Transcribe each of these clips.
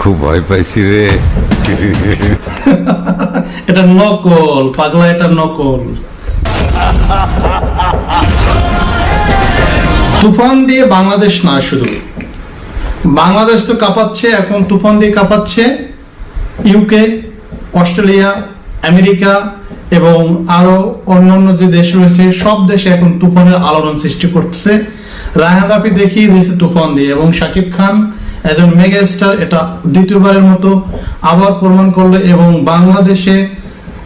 খুব ভয় পাইছি রে। এটা নকল, পাগলা এটা নকল। তুফান দিয়ে বাংলাদেশ না শুধু। বাংলাদেশ তো কাঁপাচ্ছে, এখন তুফান দিয়ে কাঁপাচ্ছে। ইউকে অস্ট্রেলিয়া আমেরিকা এবং আরও অন্যান্য যে দেশ রয়েছে, সব দেশে এখন তুফানের আলোড়ন সৃষ্টি করছে রায়হান রাফি দেখিয়ে দিয়েছে তুফান দিয়ে এবং শাকিব খান একজন মেগা স্টার এটা দ্বিতীয়বারের মতো আবার প্রমাণ করল এবং বাংলাদেশে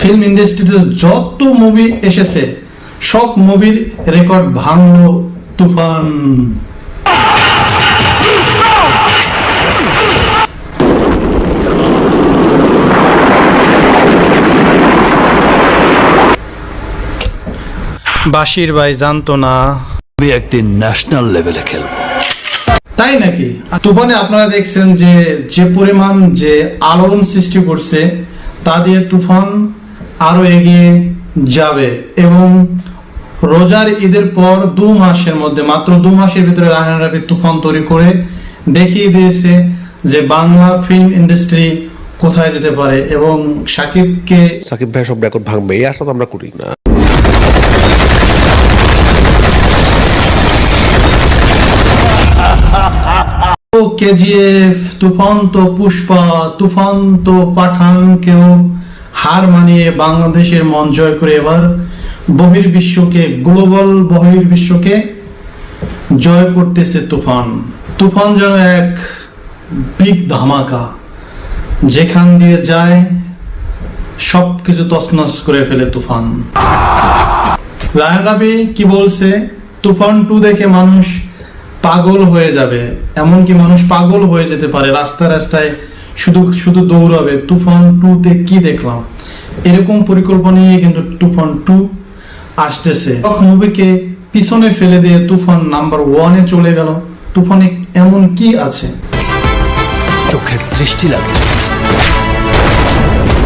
ফিল্ম ইন্ডাস্ট্রিতে যত মুভি এসেছে সব মুভির রেকর্ড ভাঙলো তুফান। বাসির ভাই জানতো না। আমি একদিন ন্যাশনাল লেভেলে খেলব। তাই নাকি? তুফানে আপনারা দেখছেন যে যে পরিমাণ যে আলোড়ন সৃষ্টি করছে তা দিয়ে তুফান আরও এগিয়ে যাবে। এবং রোজার ঈদের পর দু মাসের মধ্যে মাত্র দু মাসের ভিতরে রাহান রাবি তুফান তৈরি করে দেখিয়ে দিয়েছে যে বাংলা ফিল্ম ইন্ডাস্ট্রি কোথায় যেতে পারে। এবং সাকিবকে সাকিব ভাই সব রেকর্ড ভাঙবে। এই আশা তো আমরা করি না তো কেজিএফ, তুফান তো পুষ্পা, তুফান তো পাঠান কেউ। হার মানিয়ে বাংলাদেশের মন জয় করে এবার বহির্বিশ্বকে, গ্লোবাল বহির্বিশ্বকে জয় করতেছে তুফান। তুফান যেন এক বিগ ধামাকা, যেখান দিয়ে যায় সব কিছু তছনছ করে ফেলে তুফান। রায়ন রাবি কি বলছে? তুফান টু দেখে মানুষ পাগল হয়ে যাবে। এমনকি মানুষ পাগল হয়ে যেতে পারে রাস্তায় রাস্তায়। শুধু শুধু দৌড়াবে। তুফান টু তে কি দেখলাম? এরকম পরিকল্পনা নিয়ে কিন্তু তুফান টু আসতেছে। মুভিকে পিছনে ফেলে দিয়ে তুফান নাম্বার ওয়ানে চলে গেল। তুফানে এমন কি আছে? চোখের দৃষ্টি লাগে।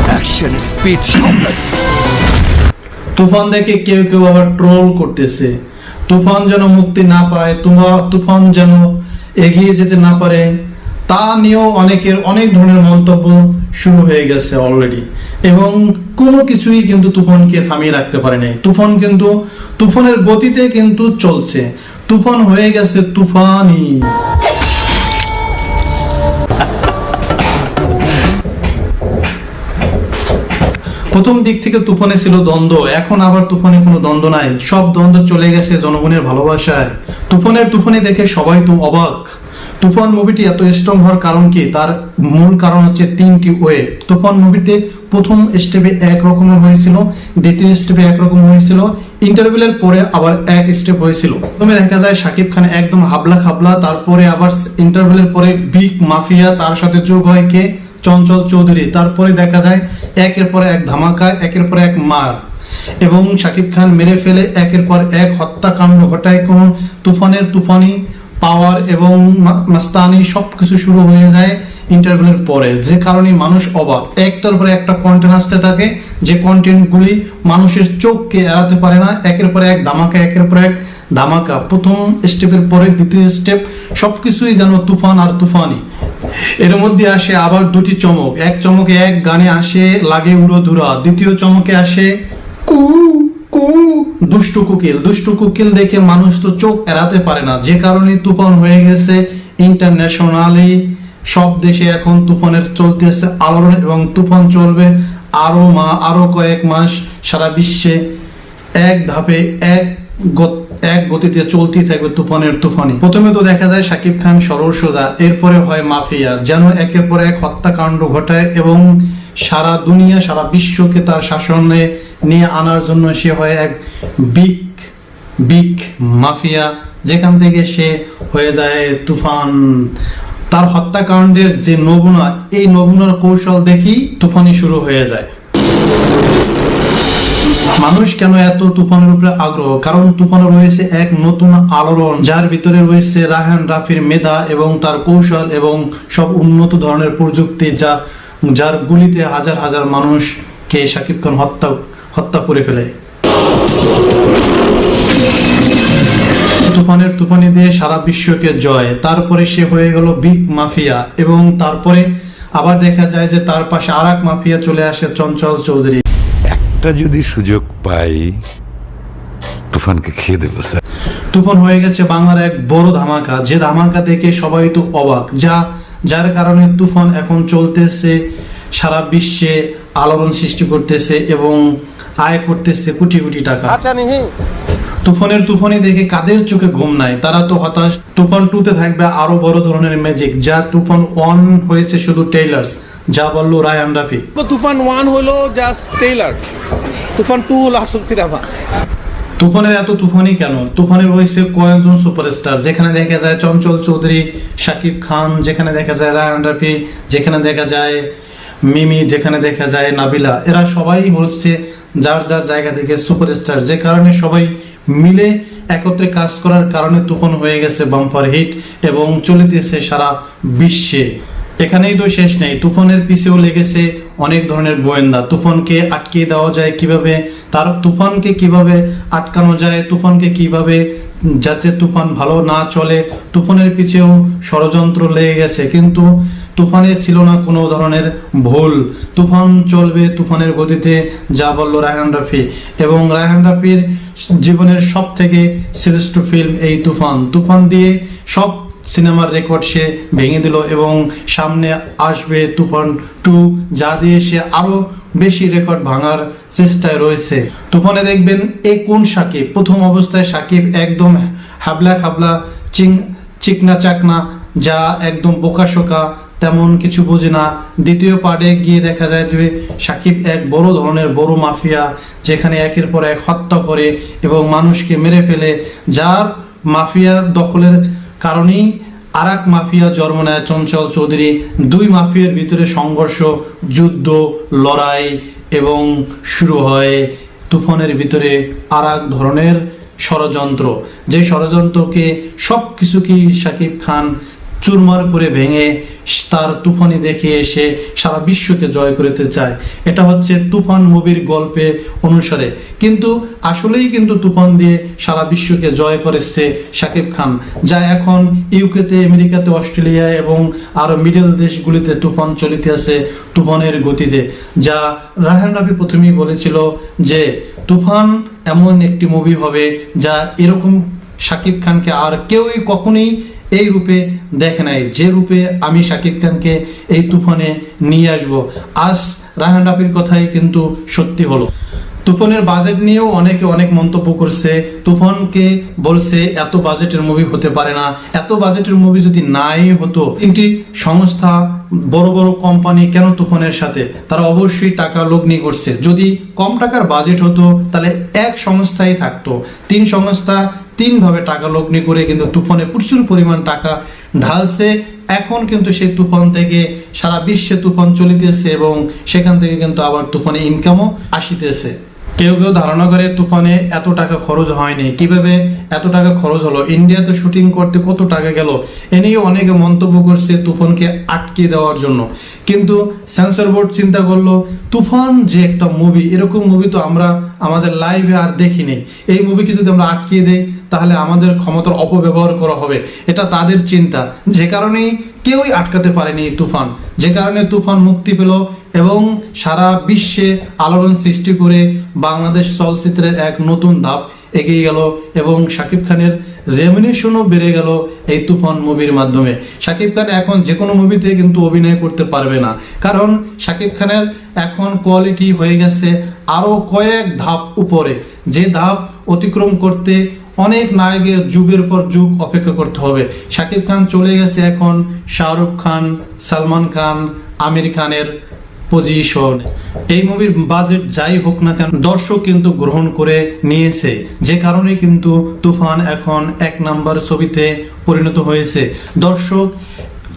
অ্যাকশন স্পিড তুফান দেখে কেউ কেউ আবার ট্রোল করতেছে। তুফান যেন মুক্তি না পায় তোমা তুফান যেন এগিয়ে যেতে না পারে, তা নিয়েও অনেকের অনেক ধরনের মন্তব্য শুরু হয়ে গেছে অলরেডি এবং কোনো কিছুই কিন্তু তুফানকে থামিয়ে রাখতে পারে নাই তুফান কিন্তু, তুফানের গতিতে কিন্তু চলছে। তুফান হয়ে গেছে তুফানই প্রথম দিক থেকে তুফানে ছিল দ্বন্দ্ব, এখন আবার তুফানে কোনো দ্বন্দ্ব নাই। সব দ্বন্দ্ব চলে গেছে জনগণের ভালোবাসায়। তুফানের তুফানি দেখে সবাই তো অবাক। তুফান মুভিটি এত স্ট্রং হওয়ার কারণ কি? তার মূল কারণ হচ্ছে তিনটি ওয়ে। তুফান মুভিতে প্রথম স্টেপে এক রকমের হয়েছিল, দ্বিতীয় স্টেপে একরকম হয়েছিল ইন্টারভিউলের পরে আবার এক স্টেপ হয়েছিল। প্রথমে দেখা যায় শাকিব খান একদম হাবলা খাবলা, তারপরে আবার ইন্টারভিউলের পরে বিগ মাফিয়া তার সাথে যোগ হয় কে? চঞ্চল চৌধুরী। তারপরে দেখা যায় একের পর এক ধামাকা, একের পর এক মার। এবং শাকিব খান মেরে ফেলে, একের পর এক হত্যাকাণ্ড ঘটায় কোন তুফানের তুফানি, পাওয়ার এবং মাস্তানি সব কিছু শুরু হয়ে যায় ইন্টারভিউর পরে। যে কারণে মানুষ অবাক। একটার পরে একটা কন্টেন্ট আসতে থাকে, যে কন্টেন্টগুলি মানুষের চোখকে এড়াতে পারে না। একের পর এক ধামাকা, একের পর এক ধামাকা। প্রথম স্টেপের পরে দ্বিতীয় স্টেপ সবকিছুই যেন তুফান আর তুফানি। এর মধ্যে আসে আবার দুটি চমক। এক চমকে এক গানে আসে লাগে উড়ো ধুরা। দ্বিতীয় চমকে আসে কু কু, দুষ্টু কুকিল। দুষ্টু কুকিল দেখে মানুষ তো চোখ এড়াতে পারে না। যে কারণে তুফান হয়ে গেছে ইন্টারন্যাশনালি সব দেশে এখন তুফানের চলতেছে আলোড়ন এবং তুফান চলবে আরও মা, আরও কয়েক মাস সারা বিশ্বে। এক ধাপে এক গত- এক গতিতে চলতেই থাকবে তুফানের তুফানি। প্রথমে তো দেখা যায় সাকিব খান সরল সোজা, এরপরে হয় মাফিয়া, যেন একের পর এক হত্যাকাণ্ড ঘটায় এবং সারা দুনিয়া, সারা বিশ্বকে তার শাসনে নিয়ে আনার জন্য সে হয় এক বিগ বিগ মাফিয়া। যেখান থেকে সে হয়ে যায় তুফান। তার হত্যাকাণ্ডের যে নমুনা, এই নমুনার কৌশল দেখি তুফানি শুরু হয়ে যায়। মানুষ কেন এত তুফানের উপরে আগ্রহ? কারণ তুফানে রয়েছে এক নতুন আলোড়ন, যার ভিতরে রয়েছে রাহান রাফির মেধা এবং তার কৌশল এবং সব উন্নত ধরনের প্রযুক্তি যা, যার গুলিতে হাজার হাজার মানুষকে শাকিব খান হত্যা হত্যা করে ফেলে। তুফানের তুফানি দিয়ে সারা বিশ্বকে জয়। তারপরে সে হয়ে গেল বিগ মাফিয়া এবং তারপরে আবার দেখা যায় যে তার পাশে আর মাফিয়া চলে আসে চঞ্চল চৌধুরী। একটা যদি সুযোগ পাই তুফানকে খেয়ে দেবো স্যার। তুফান হয়ে গেছে বাংলার এক বড় ধামাকা যে ধামাকা দেখে সবাই তো অবাক যা যার কারণে তুফান এখন চলতেছে সারা বিশ্বে আলোড়ন সৃষ্টি করতেছে এবং আয় করতেছে কোটি কোটি টাকা। তুফানের তুফানি দেখে কাদের চোখে ঘুম নাই? তারা তো হতাশ। তুফান টু তে থাকবে আরও বড় ধরনের ম্যাজিক যা তুফান ওয়ান হয়েছে শুধু টেইলার্স যা বলল রায়ান রাফি। তুফান ওয়ান হলো জাস্ট টেইলার তুফান টু হলো আসল সিনেমা। তুফানের এত তুফানি কেন? তুফানের রয়েছে কয়েকজন সুপারস্টার যেখানে দেখা যায় চঞ্চল চৌধুরী শাকিব খান যেখানে দেখা যায় রায়ন রাফি যেখানে দেখা যায় মিমি যেখানে দেখা যায় নাবিলা। এরা সবাই হচ্ছে যার যার জায়গা থেকে সুপারস্টার যে কারণে সবাই মিলে একত্রে কাজ করার কারণে তুফান হয়ে গেছে বাম্পার হিট এবং চলিতেছে সারা বিশ্বে। এখানেই তো শেষ নেই। তুফানের পিছেও লেগেছে অনেক ধরনের গোয়েন্দা। তুফানকে আটকে দেওয়া যায় কীভাবে? তার তুফানকে কীভাবে আটকানো যায়? তুফানকে কীভাবে যাতে তুফান ভালো না চলে? তুফানের পিছেও ষড়যন্ত্র লেগে গেছে। কিন্তু তুফানের ছিল না কোনো ধরনের ভুল। তুফান চলবে তুফানের গতিতে, যা বলল রায়হান রাফি। এবং রায়হান রাফির জীবনের সব থেকে শ্রেষ্ঠ ফিল্ম এই তুফান। তুফান দিয়ে সব সিনেমার রেকর্ড সে ভেঙে দিল এবং সামনে আসবে তুফান টু, যা দিয়ে সে আরও বেশি রেকর্ড ভাঙার চেষ্টায় রয়েছে। তুফানে দেখবেন এই কোন সাকিব? প্রথম অবস্থায় সাকিব একদম হাবলা খাবলা, চিং, চিকনা চাকনা, যা একদম বোকাশোকা তেমন কিছু বোঝে না। দ্বিতীয় পার্টে গিয়ে দেখা যায় যে সাকিব এক বড় ধরনের বড় মাফিয়া, যেখানে একের পর এক হত্যা করে এবং মানুষকে মেরে ফেলে। যার মাফিয়ার দখলের কারণেই আরাক মাফিয়া জন্ম নেয় চঞ্চল চৌধুরী। দুই মাফিয়ার ভিতরে সংঘর্ষ, যুদ্ধ, লড়াই এবং শুরু হয় তুফানের ভিতরে আর এক ধরনের ষড়যন্ত্র। যে ষড়যন্ত্রকে সব কিছুকেই সাকিব খান চুরমার করে ভেঙে তার তুফানি দেখে এসে সারা বিশ্বকে জয় করতে চায়। এটা হচ্ছে তুফান মুভির গল্পে অনুসারে। কিন্তু আসলেই কিন্তু তুফান দিয়ে সারা বিশ্বকে জয় করেছে শাকিব খান, যা এখন ইউকেতে, আমেরিকাতে, অস্ট্রেলিয়া এবং আরও মিডল দেশগুলিতে তুফান চলিতে আছে তুফানের গতিতে। যা রাহান রাবি প্রথমেই বলেছিল যে, তুফান এমন একটি মুভি হবে যা এরকম শাকিব খানকে আর কেউই কখনোই এই রূপে দেখে নাই। যে রূপে আমি শাকিব খানকে এই তুফানে নিয়ে আসব, আজ রায়হান রাফির কথাই কিন্তু সত্যি হলো। তুফানের বাজেট নিয়েও অনেকে অনেক মন্তব্য করছে, তুফানকে বলছে, এত বাজেটের মুভি হতে পারে না, এত বাজেটের মুভি যদি নাই হতো, তিনটি সংস্থা, বড় বড় কোম্পানি কেন তুফানের সাথে? তারা অবশ্যই টাকা লগ্নি করছে। যদি কম টাকার বাজেট হতো, তাহলে এক সংস্থাই থাকতো। তিন সংস্থা তিন ভাবে টাকা লগ্নি করে কিন্তু তুফানে প্রচুর পরিমাণ টাকা ঢালছে। এখন কিন্তু সেই তুফান থেকে সারা বিশ্বে তুফান চলিতেছে এবং সেখান থেকে কিন্তু আবার তুফানে ইনকামও আসিতেছে। কেউ কেউ ধারণা করে তুফানে এত টাকা খরচ হয়নি। কীভাবে এত টাকা খরচ হলো? ইন্ডিয়াতে শুটিং করতে কত টাকা গেল? এ নিয়ে অনেকে মন্তব্য করছে তুফানকে আটকে দেওয়ার জন্য। কিন্তু সেন্সর বোর্ড চিন্তা করল, তুফান যে একটা মুভি এরকম মুভি তো আমরা আমাদের লাইভে আর দেখিনি। এই মুভিকে যদি আমরা আটকিয়ে দেই তাহলে আমাদের ক্ষমতার অপব্যবহার করা হবে। এটা তাদের চিন্তা। যে কারণেই কেউই আটকাতে পারেনি তুফান। যে কারণে তুফান মুক্তি পেল এবং সারা বিশ্বে আলোড়ন সৃষ্টি করে বাংলাদেশ চলচ্চিত্রের এক নতুন ধাপ এগিয়ে গেল এবং শাকিব খানের রেমিনেশনও বেড়ে গেল এই তুফান মুভির মাধ্যমে। শাকিব খান এখন যে কোনো মুভিতে কিন্তু অভিনয় করতে পারবে না। কারণ শাকিব খানের এখন কোয়ালিটি হয়ে গেছে আরও কয়েক ধাপ উপরে। যে ধাপ অতিক্রম করতে অনেক নায়কের যুগের পর যুগ অপেক্ষা করতে হবে। শাকিব খান চলে গেছে এখন শাহরুখ খান, সালমান খান, আমির খানের পজিশন এই মুভির বাজেট যাই হোক না কেন, দর্শক কিন্তু গ্রহণ করে নিয়েছে। যে কারণে কিন্তু তুফান এখন এক নাম্বার ছবিতে পরিণত হয়েছে। দর্শক,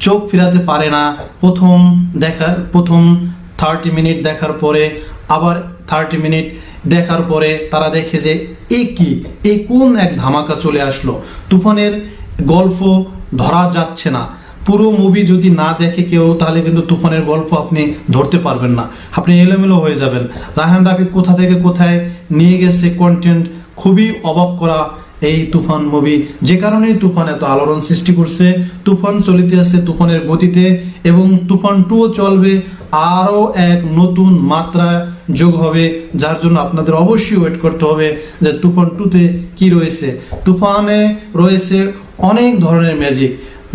চোখ ফিরাতে পারে না। প্রথম দেখা, প্রথম থার্টি মিনিট দেখার পরে আবার থার্টি মিনিট দেখার পরে তারা দেখে যে, এ কি? এই কোন এক ধামাকা চলে আসলো? তুফানের গল্প ধরা যাচ্ছে না। পুরো মুভি যদি না দেখে কেউ, তাহলে কিন্তু তুফানের গল্প আপনি ধরতে পারবেন না। আপনি এলোমেলো হয়ে যাবেন। রাহান রাফি কোথা থেকে কোথায় নিয়ে গেছে কন্টেন্ট খুবই অবাক করা এই তুফান মুভি যে কারণে তুফান এত আলোড়ন সৃষ্টি করছে, তুফান চলিতে আছে তুফানের গতিতে এবং তুফান টুও চলবে আরও এক নতুন মাত্রা যোগ হবে, যার জন্য আপনাদের অবশ্যই ওয়েট করতে হবে যে তুফান টুতে কি রয়েছে। তুফানে রয়েছে অনেক ধরনের ম্যাজিক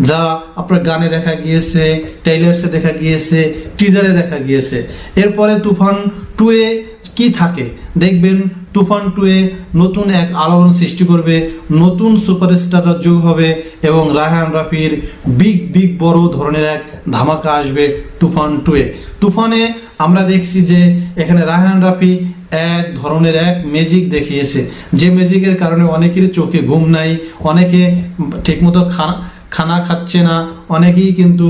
যা আপনার গানে দেখা গিয়েছে ট্রেলার্সে দেখা গিয়েছে টিজারে দেখা গিয়েছে। এরপরে তুফান টুয়ে কি থাকে? দেখবেন টু তুফান টুয়ে নতুন এক আলোড়ন সৃষ্টি করবে, নতুন সুপারস্টাররা যোগ হবে এবং রায়হান রাফির বিগ বিগ বড় ধরনের এক ধামাকা আসবে তুফান টুয়ে। তুফানে আমরা দেখছি যে এখানে রায়হান রাফি এক ধরনের এক ম্যাজিক দেখিয়েছে। যে ম্যাজিকের কারণে অনেকেরই চোখে ঘুম নাই, অনেকে ঠিকমতো খানা খানা খাচ্ছে না, অনেকেই কিন্তু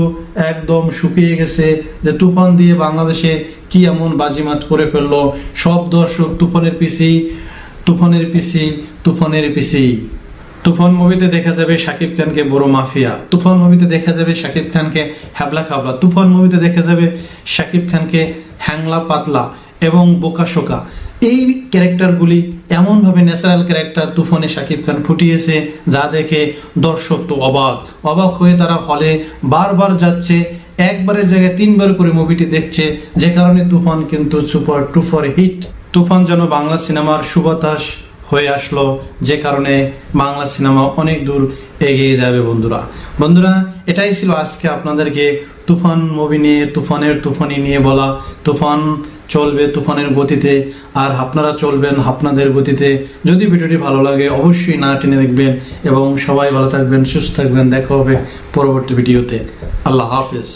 একদম শুকিয়ে গেছে যে তুফান দিয়ে বাংলাদেশে কি এমন বাজিমাত করে ফেলল। সব দর্শক, তুফানের পিসি তুফানের পিসি তুফানের পিসি। তুফান মুভিতে দেখা যাবে শাকিব খানকে বড় মাফিয়া। তুফান মুভিতে দেখা যাবে শাকিব খানকে হ্যাবলা খাবলা। তুফান মুভিতে দেখা যাবে শাকিব খানকে হ্যাংলা পাতলা এবং বোকা শোকা। এই ক্যারেক্টারগুলি এমনভাবে ন্যাচারাল ক্যারেক্টার তুফানে শাকিব খান ফুটিয়েছে, যা দেখে দর্শক তো অবাক। অবাক হয়ে তারা হলে বারবার যাচ্ছে, একবারের জায়গায় তিনবার করে মুভিটি দেখছে, যে কারণে তুফান কিন্তু সুপার টুপার হিট তুফান যেন বাংলা সিনেমার সুবাতাস হয়ে আসলো, যে কারণে বাংলা সিনেমা অনেক দূর এগিয়ে যাবে বন্ধুরা। বন্ধুরা, এটাই ছিল আজকে আপনাদেরকে তুফান মুভি নিয়ে, তুফানের তুফানি নিয়ে বলা। তুফান চলবে তুফানের গতিতে। আর আপনারা চলবেন আপনাদের গতিতে। যদি ভিডিওটি ভালো লাগে, অবশ্যই না টেনে দেখবেন। এবং সবাই ভালো থাকবেন, সুস্থ থাকবেন। দেখা হবে পরবর্তী ভিডিওতে। আল্লাহ হাফেজ।